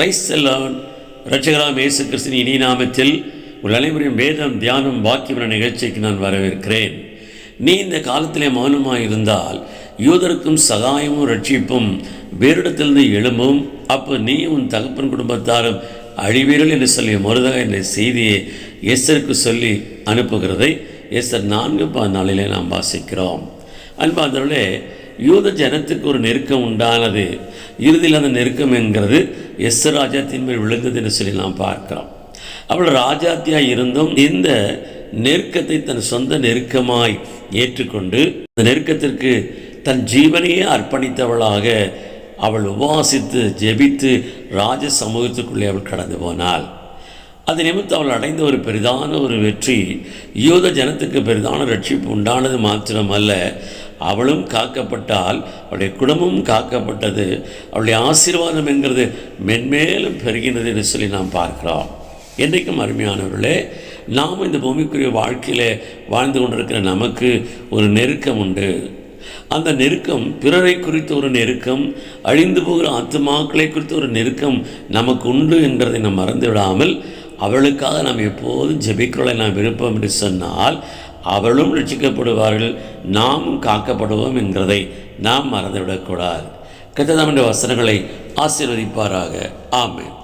Price செல்லான் ரட்சகராம் இயேசு கிறிஸ்தின் இனி நாமத்தில் உள்ள அனைவரையும் வேதம் தியானம் வாக்கியமான நிகழ்ச்சிக்கு நான் வரவேற்கிறேன். நீ இந்த காலத்திலே மௌனமாக இருந்தால் யூதருக்கும் சகாயமும் ரட்சிப்பும் வேறிடத்திலிருந்து எழும்பும். அப்போ நீ உன் தகப்பன் குடும்பத்தாரும் அழிவீர்கள் என்று சொல்லி மருதக என்ற செய்தியை எஸ்தருக்கு சொல்லி அனுப்புகிறதை எஸ்தர் நான்கு பதினாலிலே நாம் வாசிக்கிறோம். அன்பாந்தவர்களே யூத ஜனத்துக்கு ஒரு நெருக்கம் உண்டானது. இறுதியில் அந்த நெருக்கம் என்கிறது எஸ் ராஜாத்தின் மேல் விழுந்தது என்று சொல்லி நாம் பார்க்கிறோம். அவள் ராஜாத்தியாய் இருந்தும் இந்த நெருக்கத்தை தன் சொந்த நெருக்கமாய் ஏற்றுக்கொண்டு அந்த நெருக்கத்திற்கு தன் ஜீவனையே அர்ப்பணித்தவளாக அவள் உபவாசித்து ஜெபித்து ராஜ சமூகத்துக்குள்ளே அவள் கடந்து போனாள். அது நிமித்தம் அவள் அடைந்த ஒரு பெரிதான ஒரு வெற்றி யூத ஜனத்துக்கு பெரிதான ரட்சிப்பு உண்டானது மாத்திரமல்ல அவளும் காக்கப்பட்டால் அவளுடைய குடும்பமும் காக்கப்பட்டது. அவளுடைய ஆசீர்வாதம் என்கிறது மென்மேலும் பெறுகின்றது என்று சொல்லி நாம் பார்க்கிறோம். என்றைக்கும் அருமையானவர்களே நாம் இந்த பூமிக்குரிய வாழ்க்கையில் வாழ்ந்து கொண்டிருக்கிற நமக்கு ஒரு நெருக்கம் உண்டு. அந்த நெருக்கம் பிறரை குறித்த ஒரு நெருக்கம் அழிந்து போகிற ஆத்துமாக்களை குறித்த ஒரு நெருக்கம் நமக்கு உண்டு என்கிறதை நாம் மறந்து விடாமல் அவளுக்காக நாம் எப்போதும் ஜெபிக்கிறோம் நாம் விருப்பம் என்று சொன்னால் அவளும் ரட்சிக்கப்படுவார்கள் நாமும் காக்கப்படுவோம் என்கிறதை நாம் மறந்துவிடக்கூடாது. கத்ததாமன்ற வசனங்களை ஆசீர்வதிப்பாராக. ஆமென்.